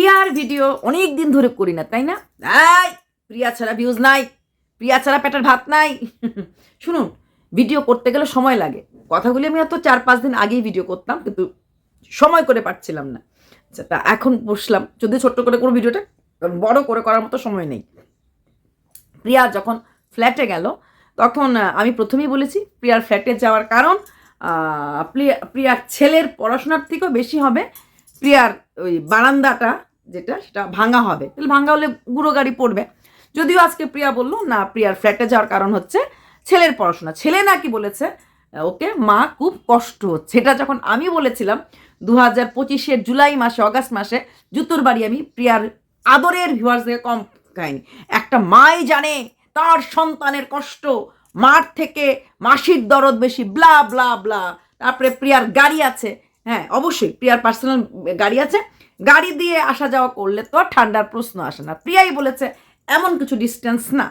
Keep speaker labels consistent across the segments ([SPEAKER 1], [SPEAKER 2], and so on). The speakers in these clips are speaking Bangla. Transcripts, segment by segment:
[SPEAKER 1] প্রিয়ার ভিডিও অনেক দিন ধরে করি না, তাই না? এই প্রিয়া ছাড়া ভিউজ নাই, প্রিয়া ছাড়া পেটের ভাত নাই। শুনুন ভিডিও করতে গেলে সময় লাগে। কথাগুলি আমি হয়তো চার পাঁচ দিন আগেই ভিডিও করতাম, কিন্তু সময় করে পারছিলাম না। আচ্ছা তা এখন বসলাম। যদি ছোট্ট করে কোনো ভিডিওটা বড় করে করার মতো সময় নেই। প্রিয়া যখন ফ্ল্যাটে গেল, তখন আমি প্রথমেই বলেছি, প্রিয়ার ফ্ল্যাটে যাওয়ার কারণ প্রিয়া, প্রিয়ার ছেলের পড়াশোনার থেকেও বেশি হবে। প্রিয়ার ওই বারান্দাটা যেটা, সেটা ভাঙা হবে। তাহলে ভাঙা হলে গুঁড়ো গাড়ি পড়বে। যদিও আজকে প্রিয়া বলল, না, প্রিয়ার ফ্ল্যাটে যাওয়ার কারণ হচ্ছে ছেলের পড়াশোনা। ছেলে নাকি বলেছে, ওকে, মা খুব কষ্ট হচ্ছে। এটা যখন আমি বলেছিলাম দু হাজার পঁচিশের জুলাই মাসে, অগাস্ট মাসে, জুতোর বাড়ি আমি প্রিয়ার আদরের ভিউয়ার্স থেকে কম খাইনি একটা মাই জানে তার সন্তানের কষ্ট, মার থেকে মাসির দরদ বেশি ব্লা ব্লা ব্লা তারপরে প্রিয়ার গাড়ি আছে হ্যাঁ অবশ্যই, প্রিয়ার পার্সোনাল গাড়ি আছে। গাড়ি দিয়ে আসা যাওয়া করলে তো ঠান্ডার প্রশ্ন আসে না। প্রিয়াই বলেছে, এমন কিছু ডিস্টেন্স না।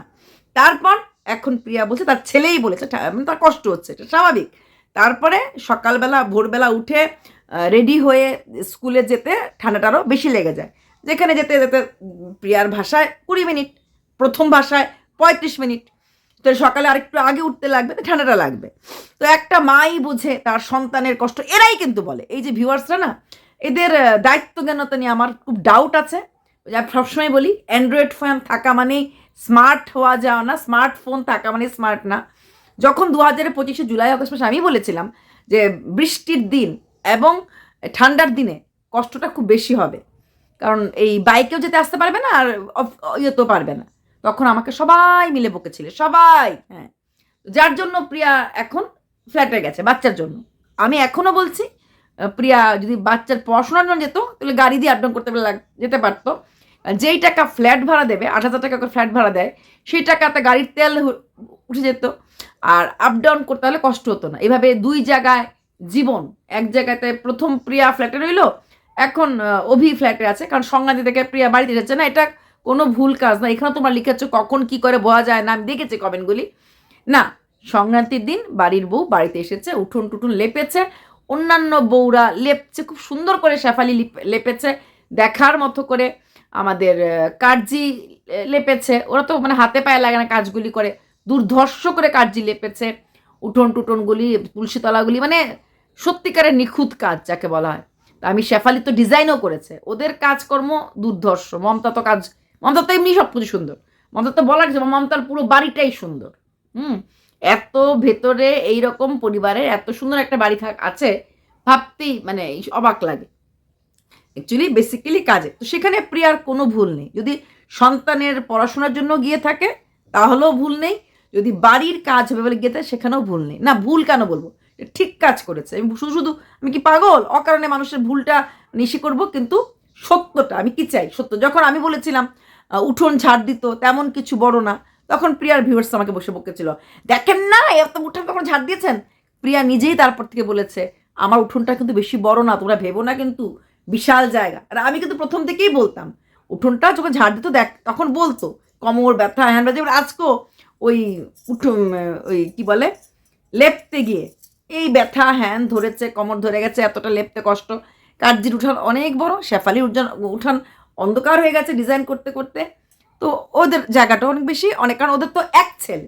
[SPEAKER 1] তারপর এখন প্রিয়া বলছে, তার ছেলেই বলেছে মানে তার কষ্ট হচ্ছে, এটা স্বাভাবিক। তারপরে সকালবেলা, ভোরবেলা উঠে রেডি হয়ে স্কুলে যেতে ঠান্ডাটা আরও বেশি লেগে যায়। যেখানে যেতে যেতে প্রিয়ার ভাষায় কুড়ি মিনিট, প্রথম ভাষায় পঁয়ত্রিশ মিনিট। তো সকালে আরেকটু আগে উঠতে লাগবে, তো ঠান্ডাটা লাগবে। তো একটা মাই বুঝে তার সন্তানের কষ্ট, এরাই কিন্তু বলে। এই যে ভিউয়ার্সরা না এদের দায়িত্ব জ্ঞানতা নিয়ে আমার খুব ডাউট আছে। সবসময় বলি অ্যান্ড্রয়েড ফোন থাকা মানেই স্মার্ট হওয়া যাওয়া না স্মার্টফোন থাকা মানে স্মার্ট না। যখন দু হাজার পঁচিশে জুলাই, আগস্ট মাসে আমি বলেছিলাম যে, বৃষ্টির দিন এবং ঠান্ডার দিনে কষ্টটা খুব বেশি হবে। কারণ এই বাইকেও যেতে আসতে পারবে না আর ইয়েতেও পারবে না। তখন আমাকে সবাই মিলে বকেছিল, সবাই হ্যাঁ। যার জন্য প্রিয়া এখন ফ্ল্যাটে গেছে, বাচ্চার জন্য। আমি এখনও বলছি প্রিয়া যদি বাচ্চার পড়াশোনার জন্য যেত, তাহলে গাড়ি দিয়ে আপ ডাউন করতে যেতে পারতো। যেই টাকা ফ্ল্যাট ভাড়া দেবে, আট হাজার টাকা করে ফ্ল্যাট ভাড়া দেয়, সেই টাকাতে গাড়ির তেল উঠে যেত। আর আপ ডাউন করতে হলে কষ্ট হতো না। এভাবে দুই জায়গায় জীবন, এক জায়গাতে প্রথম প্রিয়া ফ্ল্যাটে রইল, এখন অভি ফ্ল্যাটে আছে। কারণ সংক্রান্তি থেকে প্রিয়া বাড়িতে যাচ্ছে না, এটা কোনো ভুল কাজ না। এখানে তোমরা লিখেছো কখন কি করে বোঝা যায় না, আমি দেখেছি কমেন্টগুলি না, সংক্রান্তির দিন বাড়ির বউ বাড়িতে এসেছে উঠোন টুটুন লেপেছে অন্যান্য বউরা লেপছে, খুব সুন্দর করে শেফালি লেপেছে, দেখার মতো করে আমাদের কার্জি লেপেছে। ওরা তো মানে হাতে পায়ে লাগে না কাজগুলি করে, দুর্ধর্ষ করে কার্জি লেপেছে। উঠোন টুটনগুলি তুলসীতলাগুলি মানে সত্যিকারের নিখুঁত কাজ যাকে বলা হয়। তা আমি শেফালি তো ডিজাইনও করেছে। ওদের কাজকর্ম দুর্ধর্ষ। মমতা তো কাজ, মমতা তো এমনি সব কিছু সুন্দর। মমতা তো বলার কিছু মমতার পুরো বাড়িটাই সুন্দর। হুম? এত ভেতরে এই রকম পরিবারের এত সুন্দর একটা বাড়ি থাক আছে, ভাবতেই মানে অবাক লাগে। অ্যাকচুয়ালি বেসিক্যালি কাজে। তো সেখানে প্রিয়ার কোনো ভুল নেই। যদি সন্তানের পড়াশোনার জন্য গিয়ে থাকে, তাহলেও ভুল নেই। যদি বাড়ির কাজ হবে বলে গিয়ে থাকে, সেখানেও ভুল নেই। না, ভুল কেন বলব? ঠিক কাজ করেছে। আমি শুধু শুধু, আমি কি পাগল? অকারণে মানুষের ভুলটা নিশি করব, কিন্তু সত্যটা, আমি কি চাই? সত্য, যখন আমি বলেছিলাম উঠোন ঝাড় দিত, তেমন কিছু বড় না। তখন প্রিয়ার ভিউয়ার্স আমাকে বসে বকেছিল দেখেন না এত উঠোন কখন ঝাড় দিয়েছেন? প্রিয়া নিজেই তারপর থেকে বলেছে আমার উঠোনটা কিন্তু বেশি বড় না তোমরা ভেবো না কিন্তু বিশাল জায়গা। আর আমি কিন্তু প্রথম থেকেই বলতাম উঠোনটা যখন ঝাড় দিত দেখ তখন বলতো কমর ব্যথা হ্যান হ্যান্ড যেমন আজকো ওই আহ, ওই কি বলে লেপতে গিয়ে এই ব্যথা হ্যান ধরেছে কমর ধরে গেছে এতটা লেপতে কষ্ট। কার্জির উঠান অনেক বড় শেফালির উঠান অন্ধকার হয়ে গেছে ডিজাইন করতে করতে। তো ওদের জায়গাটা অনেক বেশি, অনেক কারণ ওদের তো এক ছেলে।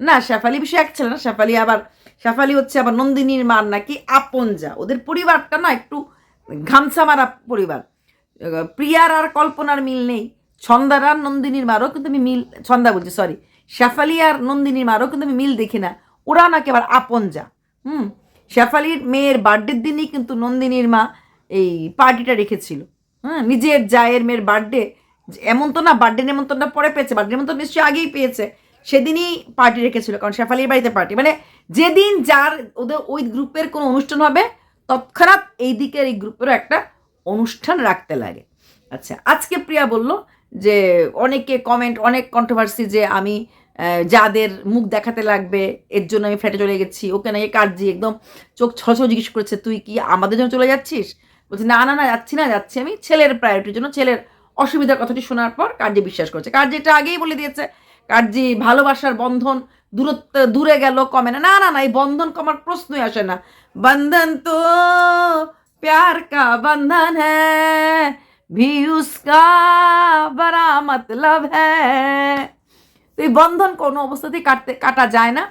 [SPEAKER 1] না, শেফালি বেশি এক ছেলে না, শেফালি আবার শেফালি হচ্ছে আবার নন্দিনীর মার নাকি আপন যা ওদের পরিবারটা না একটু ঘামছা মারা পরিবার প্রিয়ার আর কল্পনার মিল নেই। ছন্দার আর নন্দিনীর মারও কিন্তু আমি মিল ছন্দা বলছি সরি শেফালি আর নন্দিনীর মারও কিন্তু আমি মিল দেখি না। ওরা নাকি আবার আপন যা হুম? শেফালির মেয়ের বার্থডের দিনই কিন্তু নন্দিনীর মা এই পার্টিটা রেখেছিল। হ্যাঁ নিজের জায়ের মেয়ের বার্থডে এমন তো না বার্থডে নেমন্তন্নটা পরে পেয়েছে বার্থডে নেমন্তন্ন নিশ্চয়ই আগেই পেয়েছে। সেদিনই পার্টি রেখেছিল, কারণ শেফালির বাড়িতে পার্টি মানে যেদিন যার ওদের, ওই গ্রুপের কোনো অনুষ্ঠান হবে, তৎক্ষণাৎ এই দিকের এই গ্রুপেরও একটা অনুষ্ঠান রাখতে লাগে। আচ্ছা আজকে প্রিয়া বলল যে, অনেকে কমেন্ট অনেক কন্ট্রোভার্সি যে আমি যাদের মুখ দেখাতে লাগবে, এর জন্য আমি ফ্ল্যাটে চলে গেছি, ওকে না এ কাটজি একদম চোখ ছছ জিজ্ঞেস করেছে, তুই কি আমাদের জন্য চলে যাচ্ছিস? বলছি, না না না, যাচ্ছি না, যাচ্ছি আমি ছেলের প্রায়োরিটির জন্য, ছেলের অসুবিধার কথাটি শোনার পর কার্যে বিশ্বাস করছে। কার্যে এটা আগেই বলে দিয়েছে কার্যে ভালোবাসার বন্ধন দূরত্ব, দূরে গেল, কমে না। না না না, এই বন্ধন কমার প্রশ্নই আসে না। বন্ধন তো প্যার কা বন্ধন হ্যাঁ ভি মতলব হ্যাঁ তো এই বন্ধন কোনো অবস্থাতেই কাটতে, কাটা যায় না।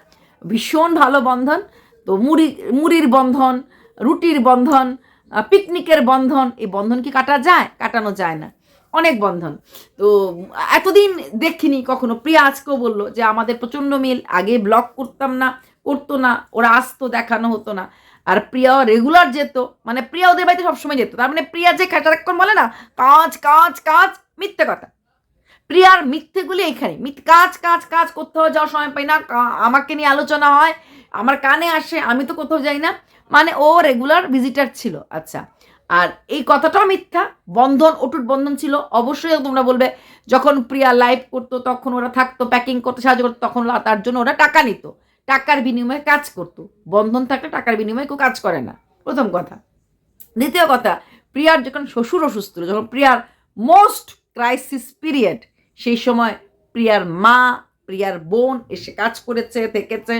[SPEAKER 1] ভীষণ ভালো বন্ধন। তো মুড়ি, মুড়ির বন্ধন, রুটির বন্ধন পিকনিকের বন্ধন, এই বন্ধন কি কাটা যায়? কাটানো যায় না। অনেক বন্ধন। তো এতদিন দেখিনি কখনো। প্রিয়া আজকেও বলল যে, আমাদের প্রচণ্ড মিল। আগে ব্লগ করতাম না, করতো না। ওরা আসতো, দেখানো হতো না। আর প্রিয়া রেগুলার যেত মানে প্রিয়া ওদের বাড়িতে সবসময় যেত। তার মানে প্রিয়া যে সারাক্ষণ বলে না, কাজ কাজ কাজ, মিথ্যে কথা। প্রিয়ার মিথ্যেগুলি এখানে কাজ কাজ কাজ করতে হয়, যাওয়ার সময় পাই না। আমাকে নিয়ে আলোচনা হয়, আমার কানে আসে, আমি তো কোথাও যাই না। মানে ও রেগুলার ভিজিটার ছিল। আচ্ছা। আর এই কথাটাও মিথ্যা। বন্ধন, অটুট বন্ধন ছিল। অবশ্যই তোমরা বলবে, যখন প্রিয়া লাইভ করতো, তখন ওরা থাকতো প্যাকিং করতে সাহায্য করতো, তখন তার জন্য ওরা টাকা নিত। টাকার বিনিময়ে কাজ করতো। বন্ধন থাকলে টাকার বিনিময়ে কেউ কাজ করে না। প্রথম কথা। দ্বিতীয় কথা, প্রিয়ার যখন শ্বশুর অসুস্থ যখন প্রিয়ার মোস্ট ক্রাইসিস পিরিয়ড সেই সময় প্রিয়ার মা, প্রিয়ার বোন এসে কাজ করেছে, থেকেছে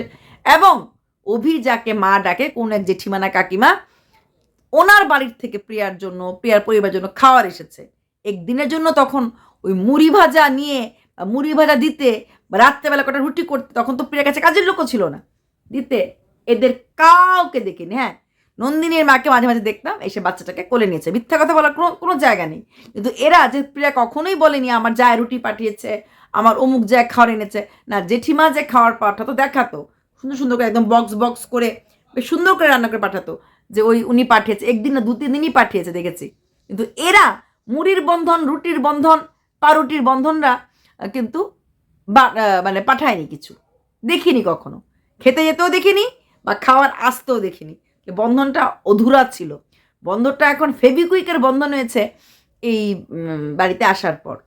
[SPEAKER 1] এবং অভি যাকে মা ডাকে, কোন এক জেঠিমানা কাকিমা ওনার বাড়ির থেকে প্রিয়ার জন্য, প্রিয়ার পরিবারের জন্য খাওয়ার এসেছে। একদিনের জন্য তখন ওই মুড়ি ভাজা নিয়ে মুড়ি ভাজা দিতে রাত্রেবেলা কটা রুটি করতে তখন তো প্রিয়ার কাছে কাজের লোকও ছিল না। দিতে এদের কাউকে দেখিনি হ্যাঁ। নন্দিনীর মাকে মাঝে মাঝে দেখতাম, এসে বাচ্চাটাকে কোলে নিয়েছে। মিথ্যা কথা বলার কোনো কোনো জায়গা নেই। কিন্তু এরা যে প্রিয়া কখনোই বলেনি, আমার যায় রুটি পাঠিয়েছে, আমার অমুক যায় খাওয়ার এনেছে। না, জেঠিমা যে খাওয়ার পাঠাতো, দেখাতো। সুন্দর সুন্দর করে একদম বক্স বক্স করে, বেশ সুন্দর করে রান্না করে পাঠাতো। যে ওই উনি পাঠিয়েছে, একদিন না দু, তিন দিনই পাঠিয়েছে, দেখেছি। কিন্তু এরা মুড়ির বন্ধন, রুটির বন্ধন, পাউরুটির বন্ধনরা কিন্তু মানে পাঠায়নি কিছু। দেখিনি কখনো। খেতে যেতেও দেখিনি বা খাওয়ার আসতেও দেখিনি। বন্ধনটা অধুরা ছিল। বন্ধনটা এখন ফেবিকুইকের বন্ধন হয়েছে এই বাড়িতে আসার পর।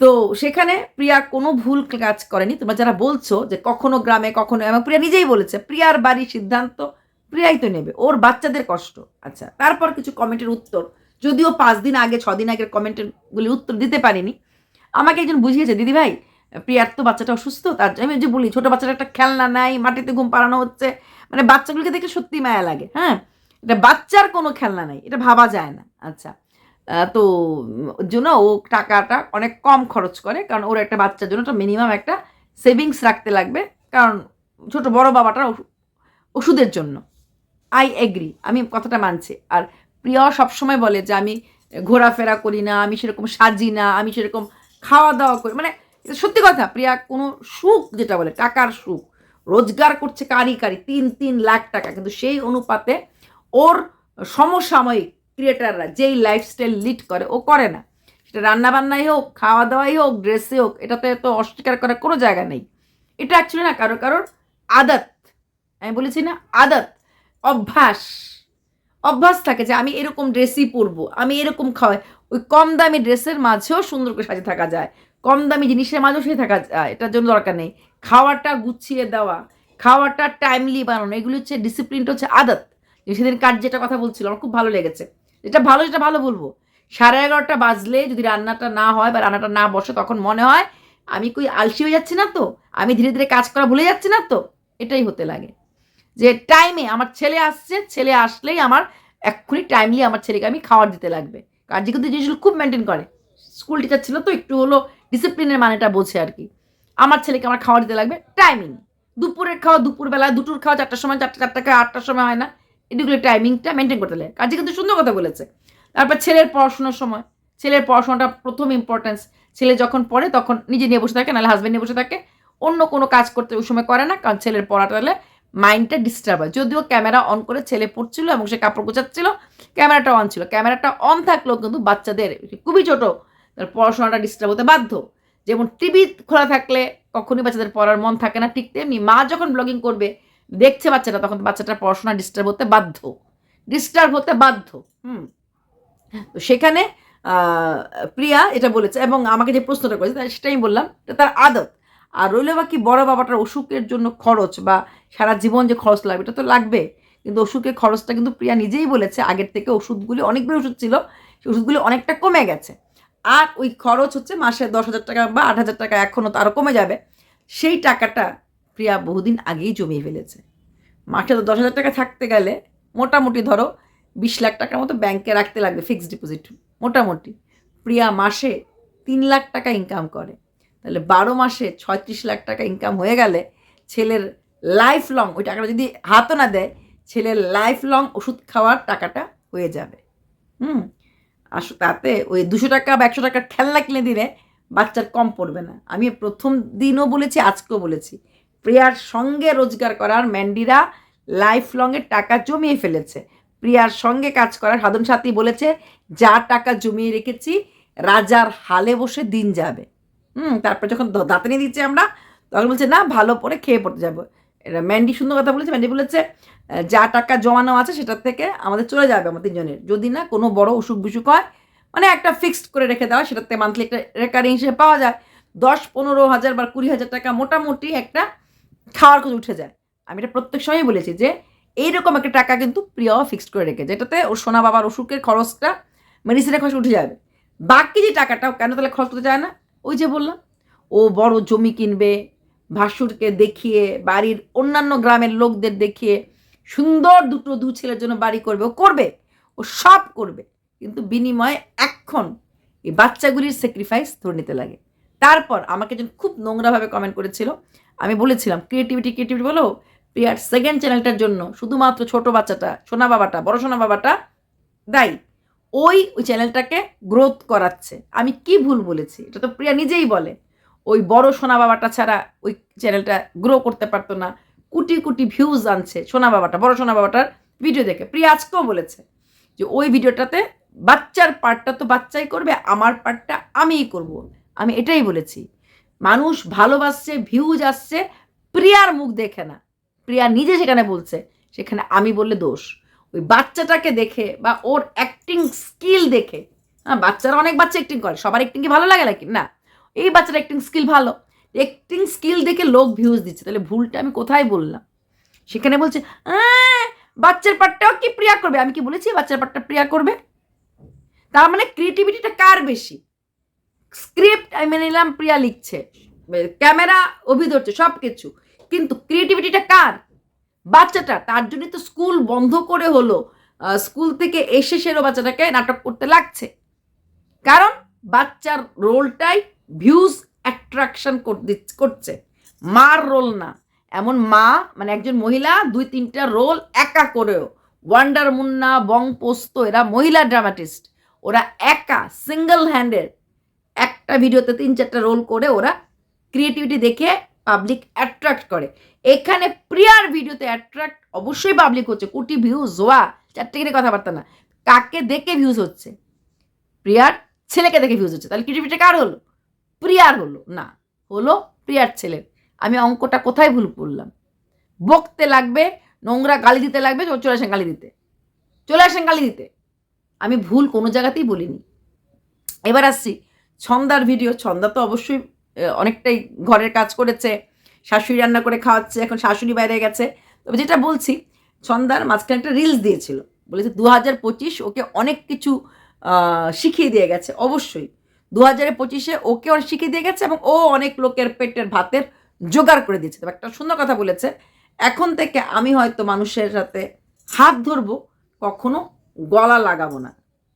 [SPEAKER 1] তো সেখানে প্রিয়া কোনো ভুল কাজ করেনি। তোমরা যারা বলছো যে কখনো গ্রামে, কখনো, এবং প্রিয়া নিজেই বলেছে, প্রিয়ার বাড়ির সিদ্ধান্ত প্রিয়াই তো নেবে, ওর বাচ্চাদের কষ্ট। আচ্ছা তারপর কিছু কমেন্টের উত্তর। যদিও পাঁচ দিন আগে, ছ দিন আগের কমেন্টেরগুলি উত্তর দিতে পারিনি। আমাকে একজন বুঝিয়েছে, দিদি ভাই, প্রিয়ার তো বাচ্চাটা অসুস্থ তার আমি যে বলি, ছোটো বাচ্চাটা একটা খেলনা নাই, মাটিতে ঘুম পাড়ানো হচ্ছে। মানে বাচ্চাগুলোকে দেখে সত্যি মায়া লাগে হ্যাঁ? এটা বাচ্চার কোনো খেলনা নাই, এটা ভাবা যায় না। আচ্ছা তো, জন্য ও টাকাটা অনেক কম খরচ করে, কারণ ওর একটা বাচ্চার জন্য একটা মিনিমাম একটা সেভিংস রাখতে লাগবে, কারণ ছোট বড় বাবাটার ওষু- ওষুধের জন্য। আই এগ্রি আমি কথাটা মানছি। আর প্রিয়া সবসময় বলে যে, আমি ঘোরাফেরা করি না, আমি সেরকম সাজি না, আমি সেরকম খাওয়া দাওয়া করি। মানে সত্যি কথা, প্রিয়া কোনো সুখ যেটা বলে, টাকার সুখ, রোজগার করছে কারি কারি তিন তিন লাখ টাকা। কিন্তু সেই অনুপাতে ওর সমসাময়িক ক্রিয়েটাররা যেই লাইফস্টাইল লিড করে, ও করে না। সেটা রান্নাবান্নাই হোক খাওয়া দাওয়াই হোক ড্রেসে হোক, এটাতে তো অস্বীকার করার কোনো জায়গা নেই। এটা অ্যাকচুয়ালি না কারও কারোর আদত। আমি বলেছি না, আদত। অভ্যাস। অভ্যাস থাকে যে আমি এরকম ড্রেসই পরবো, আমি এরকম খাওয়াই। ওই কম দামি ড্রেসের মাঝেও সুন্দর করে সাজে থাকা যায়। কম দামি জিনিসের মাঝেও সাজে থাকা যায়, এটার জন্য দরকার নেই। খাওয়াটা গুছিয়ে দেওয়া, খাওয়াটা টাইমলি বানানো, এগুলো হচ্ছে ডিসিপ্লিনটা হচ্ছে আদত। সেদিন কাজ যেটা কথা বলছিল, আমার খুব ভালো লেগেছে। যেটা ভালো যেটা ভালো বলব। সাড়ে এগারোটা বাজলে যদি রান্নাটা না হয় বা রান্নাটা না বসে, তখন মনে হয় আমি কই আলসি হয়ে যাচ্ছি না তো? আমি ধীরে ধীরে কাজ করা ভুলে যাচ্ছি না তো? এটাই হতে লাগে। যে টাইমে আমার ছেলে আসছে, ছেলে আসলেই আমার এক্ষুনি টাইমলি আমার ছেলেকে আমি খাবার দিতে লাগবে। কার্যে কিন্তু জিনিসগুলো খুব মেনটেন করে। স্কুল টিচার ছিল তো, একটু হলো ডিসিপ্লিনের মানেটা বোঝে আর কি। আমার ছেলেকে আমার খাবার দিতে লাগবে টাইমিং দুপুরের খাওয়া, দুপুরবেলা, দুটোর খাওয়া, চারটার সময়, চারটা চারটা খাওয়া, আটটার সময় হয় না। এগুলো টাইমিংটা মেনটেন করতে লাগে। কাজে কিন্তু সুন্দর কথা বলেছে। তারপর ছেলের পড়াশোনার সময়। ছেলের পড়াশোনাটা প্রথম ইম্পর্টেন্স ছেলে যখন পড়ে তখন নিজে নিয়ে বসে থাকে, নাহলে হাজব্যান্ড নিয়ে বসে থাকে। অন্য কোনো কাজ করতে ওই সময় করে না, কারণ ছেলের পড়াটা হলে মাইন্ডটা ডিস্টার্ব হয় যদিও ক্যামেরা অন করে ছেলে পড়ছিল এবং সে কাপড় গোছাচ্ছিল ক্যামেরাটা অন ছিল। ক্যামেরাটা অন থাকলেও কিন্তু বাচ্চাদের খুবই ছোটো। পড়াশোনাটা ডিস্টার্ব হতে বাধ্য। যেমন টিভি খোলা থাকলে কখনই বাচ্চাদের পড়ার মন থাকে না ঠিক তেমনি মা যখন ব্লগিং করবে, দেখছে বাচ্চাটা, তখন বাচ্চাটার পড়াশোনা ডিস্টার্ব হতে বাধ্য। ডিস্টার্ব হতে বাধ্য। হুম। তো সেখানে প্রিয়া এটা বলেছে এবং আমাকে যে প্রশ্নটা করেছে সেটাই বললাম। তার আদত। আর রইলে বাকি বড় বাবাটার অসুখের জন্য খরচ বা সারা জীবন যে খরচ লাগবে, এটা তো লাগবে। কিন্তু অসুখের খরচটা কিন্তু প্রিয়া নিজেই বলেছে, আগের থেকে ওষুধগুলি অনেকগুলো ওষুধ ছিল, সেই ওষুধগুলি অনেকটা কমে গেছে। আর ওই খরচ হচ্ছে মাসে দশ হাজার টাকা বা আট হাজার টাকা, এখনও তো আরও কমে যাবে। সেই টাকাটা প্রিয়া বহুদিন আগেই জমিয়ে ফেলেছে। মাসে তো দশ হাজার টাকা থাকতে গেলে মোটামুটি ধরো বিশ লাখ টাকার মতো ব্যাংকে রাখতে লাগবে ফিক্সড ডিপোজিট মোটামুটি। প্রিয়া মাসে তিন লাখ টাকা ইনকাম করে। তাহলে বারো মাসে ছয়ত্রিশ লাখ টাকা ইনকাম হয়ে গেলে ছেলের লাইফ লং ওই টাকাটা যদি হাতও না দেয়, ছেলের লাইফ লং ওষুধ খাওয়ার টাকাটা হয়ে যাবে। হুম? আস তাতে ওই দুশো টাকা বা একশো টাকার খেলনা কিনে দিলে বাচ্চার কম পড়বে না। আমি প্রথম দিনও বলেছি, আজকেও বলেছি, প্রিয়ার সঙ্গে রোজগার করার ম্যান্ডিরা লাইফ লংয়ের টাকা জমিয়ে ফেলেছে। প্রিয়ার সঙ্গে কাজ করার সাধন সাথী বলেছে, যা টাকা জমিয়ে রেখেছি, রাজার হালে বসে দিন যাবে। হুম, তারপর যখন দ- দাঁতানি দিচ্ছে আমরা, তখন বলছে, না, ভালো করে খেয়ে পড়তে যাব। এটা ম্যান্ডি সুন্দর কথা বলেছে, ম্যান্ডি বলেছে যা টাকা জমানো আছে সেটার থেকে আমাদের চলে যাবে আমাদের তিনজনের। যদি না কোনো বড় অসুখ বিসুখ হয় মানে একটা ফিক্সড করে রেখে দেওয়া, সেটাতে মান্থলি একটা রেকারিং হিসেবে পাওয়া যায়। দশ, পনেরো হাজার বা কুড়ি হাজার টাকা মোটামুটি একটা খাওয়ার খোঁজ উঠে যায়। আমি এটা প্রত্যেক সময় বলেছি যে, এইরকম একটা টাকা কিন্তু প্রিয়াও ফিক্সড করে রেখেছে এটাতে ওর সোনা বাবার অসুখের খরচটা মেডিসিনের খরচ উঠে যাবে। বাকি যে টাকাটা কেন তাহলে খরচ করতে চায় না? ওই যে বললাম, ও বড় জমি কিনবে, ভাসুরকে দেখিয়ে, বাড়ির অন্যান্য গ্রামের লোকদের দেখিয়ে, সুন্দর দুটো দু ছেলের জন্য বাড়ি করবে। ও করবে, ও সব করবে, কিন্তু বিনিময়ে এখন এই বাচ্চাগুলির স্যাক্রিফাইস ধরে নিতে লাগে। তারপর আমাকে যখন খুব নোংরাভাবে কমেন্ট করেছিল। আমি বলেছিলাম ক্রিয়েটিভিটি ক্রিয়েটিভিটি বলো? প্রিয়ার সেকেন্ড চ্যানেলটার জন্য শুধুমাত্র ছোট বাচ্চাটা, সোনা বাবাটা, বড় সোনা বাবাটা দায়ী। ওই ওই চ্যানেলটাকে গ্রোথ করাচ্ছে। আমি কি ভুল বলেছি? এটা তো প্রিয়া নিজেই বলে। ওই বড় সোনা বাবাটা ছাড়া ওই চ্যানেলটা গ্রো করতে পারতো না। কোটি কোটি ভিউজ আনছে সোনা বাবাটা বড় সোনা বাবাটার ভিডিও দেখে। প্রিয়া আজকেও বলেছে যে ওই ভিডিওটাতে বাচ্চার পার্টটা তো বাচ্চাই করবে, আমার পার্টটা আমিই করব। আমি এটাই বলেছি। মানুষ ভালোবাসছে ভিউজ আসছে, প্রিয়ার মুখ দেখে না। প্রিয়া নিজে সেখানে বলছে, সেখানে আমি বললে দোষ। ওই বাচ্চাটাকে দেখে বা ওর অ্যাক্টিং স্কিল দেখে। হ্যাঁ বাচ্চারা অনেক বাচ্চা অ্যাক্টিং করে সবার অ্যাক্টিং কি ভালো লাগে নাকি? না। এই বাচ্চার অ্যাক্টিং স্কিল ভালো। অ্যাক্টিং স্কিল দেখে লোক ভিউজ দিচ্ছে। তাহলে ভুলটা আমি কোথায় বললাম? সেখানে বলছে "আহ, বাচ্চার পার্টটাও কি প্রিয়া করবে? আমি কি বলেছি বাচ্চার পার্টটা প্রিয়া করবে? তার মানে ক্রিয়েটিভিটিটা কার বেশি? স্ক্রিপ্ট আমি নিলাম প্রিয়া লিখছে। ক্যামেরা অভি ধরছে সব কিছু কিন্তু ক্রিয়েটিভিটিটা কার? বাচ্চাটা, তার জন্যই তো স্কুল বন্ধ করে হলো। স্কুল থেকে এসে সেরো বাচ্চাটাকে নাটক করতে লাগছে। কারণ বাচ্চার রোলটাই ভিউজ অ্যাট্রাকশন করছে। মার রোল না। এমন মা মানে একজন মহিলা, দুই তিনটা রোল একা করেও। ওয়ান্ডার মুন্না বং পোস্ত এরা মহিলা ড্রামাটিস্ট ওরা একা সিঙ্গেল হ্যান্ডের একটা ভিডিওতে তিন চারটা রোল করে ওরা ক্রিয়েটিভিটি দেখে পাবলিক অ্যাট্রাক্ট করে। এখানে প্রিয়ার ভিডিওতে অ্যাট্রাক্ট অবশ্যই পাবলিক হচ্ছে। কোটি ভিউজ জোয়া, চারটে কিনে কথাবার্তা না। কাকে দেখে ভিউজ হচ্ছে? প্রিয়ার ছেলেকে দেখে ভিউজ হচ্ছে। তাহলে ক্রিয়েটিভিটি কার হলো? প্রিয়ার হলো। না, হলো প্রিয়ার ছেলের আমি অঙ্কটা কোথায় ভুল করলাম? বকতে লাগবে, নোংরা গালি দিতে লাগবে, চলে আসেন গালি দিতে। চলে আসেন গালি দিতে। আমি ভুল কোনো জায়গাতেই বলিনি। এবার আসছি। ছন্দার ভিডিও ছন্দা তো অবশ্যই অনেকটাই ঘরের কাজ করেছে, শাশুড়ি রান্না করে খাওয়াচ্ছে, এখন শাশুড়ি বাইরে গেছে। তবে যেটা বলছি, ছন্দার মাঝখানে একটা রিলস দিয়েছিল। বলেছে দু হাজার পঁচিশ ওকে অনেক কিছু শিখিয়ে দিয়ে গেছে, অবশ্যই। দু হাজার পঁচিশে ওকে অনেক শিখিয়ে দিয়ে গেছে এবং ও অনেক লোকের পেটের ভাতের জোগাড় করে দিয়েছে। তবে একটা সুন্দর কথা বলেছে, এখন থেকে আমি হয়তো মানুষের সাথে হাত ধরবো, কখনো গলা লাগাবো না।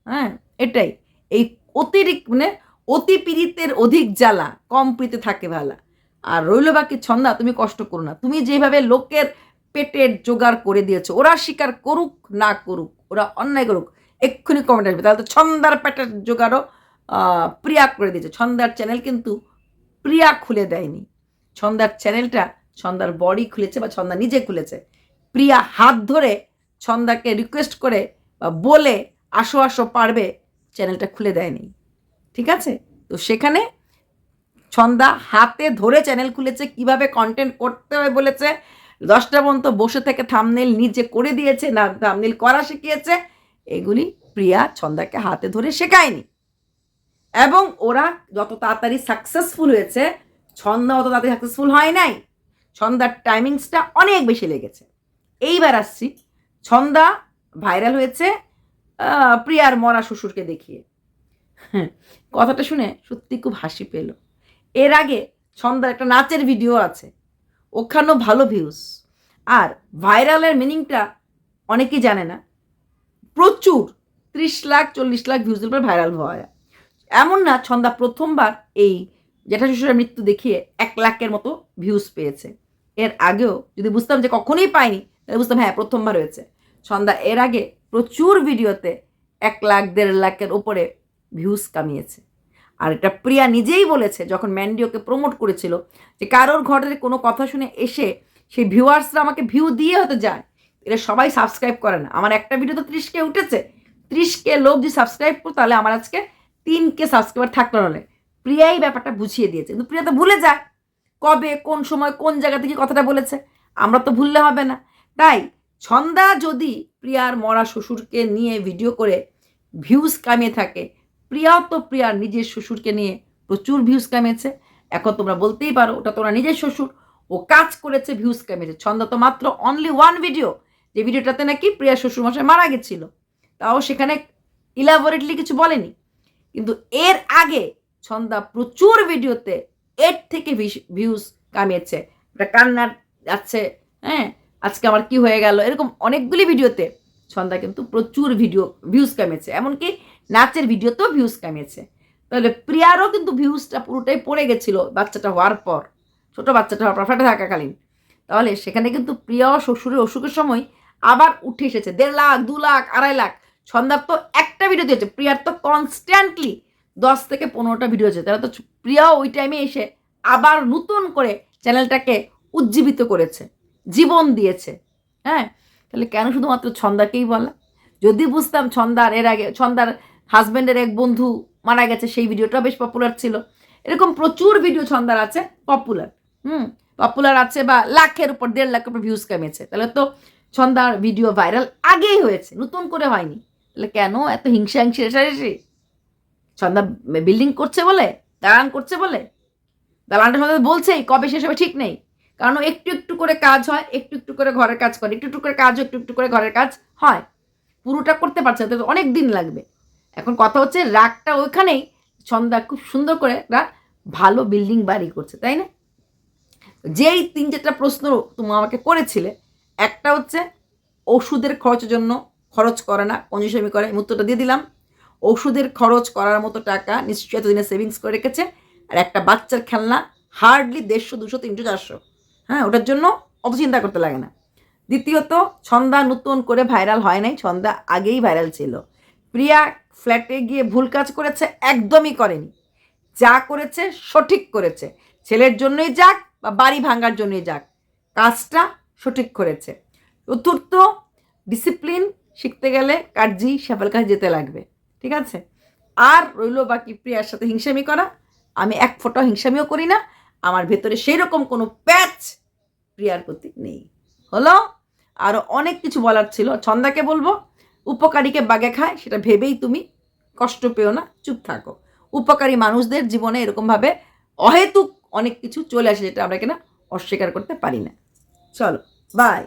[SPEAKER 1] হ্যাঁ এটাই। এই অতিরিক্ত মানে অতি পীড়িতের অধিক জ্বালা, কম প্রীতে থাকে ভালা। আর রইল বাকি ছন্দা, তুমি কষ্ট করো না। তুমি যেভাবে লোকের পেটের জোগাড় করে দিয়েছ, ওরা স্বীকার করুক না করুক, ওরা অন্যায় করুক, এক্ষুনি কমেন্ট আসবে। তাহলে তো ছন্দার পেটের জোগাড়ও প্রিয়া করে দিয়েছে। ছন্দার চ্যানেল কিন্তু প্রিয়া খুলে দেয়নি। ছন্দার চ্যানেলটা ছন্দার বডি খুলেছে বা ছন্দা নিজে খুলেছে। প্রিয়া হাত ধরে ছন্দাকে রিকোয়েস্ট করে বা বলে, আসো আসো, পারবে চ্যানেলটা খুলে দেয়নি। ঠিক আছে? তো সেখানে ছন্দা হাতে ধরে চ্যানেল খুলেছে, কীভাবে কন্টেন্ট করতে হয় বলেছে। দশটা পর্যন্ত বসে থেকে থামনেল নিজে করে দিয়েছে, না থামনেল করা শিখিয়েছে। এগুলি প্রিয়া ছন্দাকে হাতে ধরে শেখায়নি। এবং ওরা যত তাড়াতাড়ি সাকসেসফুল হয়েছে, ছন্দা অত তাড়াতাড়ি সাকসেসফুল হয় নাই। ছন্দার টাইমিংসটা অনেক বেশি লেগেছে। এইবার আসছি, ছন্দা ভাইরাল হয়েছে প্রিয়ার মরা শ্বশুরকে দেখিয়ে। হ্যাঁ, কথাটা শুনে সত্যি খুব হাসি পেল। এর আগে ছন্দার একটা নাচের ভিডিও আছে ওখানেও ভালো ভিউজ আর ভাইরালের মিনিংটা অনেকেই জানে না। প্রচুর ত্রিশ লাখ চল্লিশ লাখ ভিউজের উপর ভাইরাল হয়। এমন না ছন্দা প্রথমবার এই জেঠা শ্বশুরের মৃত্যু দেখিয়ে এক লাখের মতো ভিউজ পেয়েছে। এর আগেও যদি বুঝতাম যে কখনোই পাইনি তাহলে বুঝতাম হ্যাঁ প্রথমবার হয়েছে। ছন্দা এর আগে প্রচুর ভিডিওতে এক লাখ দেড় লাখের ওপরে ভিউজ কামিয়েছে। আর এটা প্রিয়া নিজেই বলেছে, যখন ম্যান্ডিওকে প্রমোট করেছিল, যে কারোর ঘরের কোনো কথা শুনে এসে সেই ভিউয়ার্সরা আমাকে ভিউ দিয়ে হতে যায়। এটা সবাই সাবস্ক্রাইব করে না। আমার একটা ভিডিও তো ত্রিশকে উঠেছে। ত্রিশকে লোক যদি সাবস্ক্রাইব করতো তাহলে আমার আজকে তিনকে সাবস্ক্রাইবার থাকল নাহলে প্রিয়াই ব্যাপারটা বুঝিয়ে দিয়েছে। কিন্তু প্রিয়া তো ভুলে যায়। কবে, কোন সময়, কোন জায়গা থেকে কথাটা বলেছে, আমরা তো ভুললে হবে না। তাই ছন্দা যদি প্রিয়ার মরা শ্বশুরকে নিয়ে ভিডিও করে ভিউজ কামিয়ে থাকে প্রিয়াও তো প্রিয়ার নিজের শ্বশুরকে নিয়ে প্রচুর ভিউজ কামিয়েছে। এখন তোমরা বলতেই পারো, ওটা তোমরা নিজের শ্বশুর। ও কাজ করেছে ভিউজ কামিয়েছে। ছন্দা তো মাত্র অনলি ওয়ান ভিডিও যে ভিডিওটাতে নাকি প্রিয়া শ্বশুরমশাই মারা গেছিল। তাও সেখানে ইলাবোরেটলি কিছু বলেনি। কিন্তু এর আগে ছন্দা প্রচুর ভিডিওতে এর থেকে ভিউজ কামিয়েছে। একটা কান্নার যাচ্ছে হ্যাঁ? আজকে আমার কি হয়ে গেল? এরকম অনেকগুলি ভিডিওতে ছন্দা কিন্তু প্রচুর ভিডিও ভিউজ কামিয়েছে। এমনকি নাচের ভিডিও তো ভিউজ কামিয়েছে। তাহলে প্রিয়ারও কিন্তু ভিউজটা পুরোটাই পড়ে গেছিল বাচ্চাটা হওয়ার পর। ছোট বাচ্চাটা হওয়ার পর থাকাকালীন। তাহলে সেখানে কিন্তু প্রিয়া শ্বশুরের অসুখের সময় আবার উঠে এসেছে। দেড় লাখ, দু লাখ, আড়াই লাখ। ছন্দার তো একটা ভিডিও দিয়েছে। প্রিয়ার তো কনস্ট্যান্টলি দশ থেকে পনেরোটা ভিডিও আছে তাহলে তো প্রিয়াও ওই টাইমে এসে আবার নতুন করে চ্যানেলটাকে উজ্জীবিত করেছে। জীবন দিয়েছে। হ্যাঁ? তাহলে কেন শুধুমাত্র ছন্দাকেই বলা? যদি বুঝতাম ছন্দার এর আগে, ছন্দার হাজব্যান্ডের এক বন্ধু মারা গেছে সেই ভিডিওটা বেশ পপুলার ছিল। এরকম প্রচুর ভিডিও ছন্দার আছে পপুলার হুম পপুলার আছে বা লাখের উপর দেড় লাখের উপর ভিউজ কমেছে। তাহলে তো ছন্দার ভিডিও ভাইরাল আগেই হয়েছে নতুন করে হয়নি। তাহলে কেন এত হিংসা হিংসি রেশারেশি? ছন্দা বিল্ডিং করছে বলে দালান করছে বলে? দালানটা সন্ধ্যা বলছেই কবে শেষ হবে ঠিক নেই। কারণ একটু একটু করে কাজ হয় একটু একটু করে ঘরের কাজ করে একটু একটু করে কাজ একটু একটু করে ঘরের কাজ হয়। পুরোটা করতে পারছে না, অনেক দিন লাগবে। এখন কথা হচ্ছে রাগটা ওইখানেই। ছন্দা খুব সুন্দর করে একটা ভালো বিল্ডিং বাড়ি করছে, তাই না? যেই তিন চারটা প্রশ্ন তুমি আমাকে করেছিলে, একটা হচ্ছে ওষুধের খরচের জন্য খরচ করে না কঞ্জুসামি করে আমি দিয়ে দিলাম। ওষুধের খরচ করার মতো টাকা নিশ্চয়ই এতদিনে সেভিংস করে রেখেছে। আর একটা বাচ্চার খেলনা হার্ডলি দেড়শো, দুশো, তিনশো, চারশো। হ্যাঁ ওটার জন্য অত চিন্তা করতে লাগে না। দ্বিতীয়ত, ছন্দা নতুন করে ভাইরাল হয় নাই, ছন্দা আগেই ভাইরাল ছিল। প্রিয়া ফ্ল্যাটে গিয়ে ভুল কাজ করেছে, একদমই করেনি। যা করেছে, সঠিক করেছে। ছেলের জন্যই যাক বা বাড়ি ভাঙার জন্যই যাক, কাজটা সঠিক করেছে। চতুর্থ ডিসিপ্লিন শিখতে গেলে কার্জি শেফাল কাছে যেতে লাগবে, ঠিক আছে? আর রইল বাকি প্রিয়ার সাথে হিংসামি করা। আমি এক ফোঁটা হিংসামিও করি না, আমার ভেতরে সেই রকম কোনো প্যাচ প্রিয়ার প্রতি নেই। হলো? আরও অনেক কিছু বলার ছিল, ছন্দাকে বলব। উপকারীকে বাগে খায়, সেটা ভেবেই তুমি কষ্ট পেও না, চুপ থাকো। উপকারী মানুষদের জীবনে এরকমভাবে অহেতুক অনেক কিছু চলে আসে, যেটা আমরা কিনা অস্বীকার করতে পারি না। চলো বাই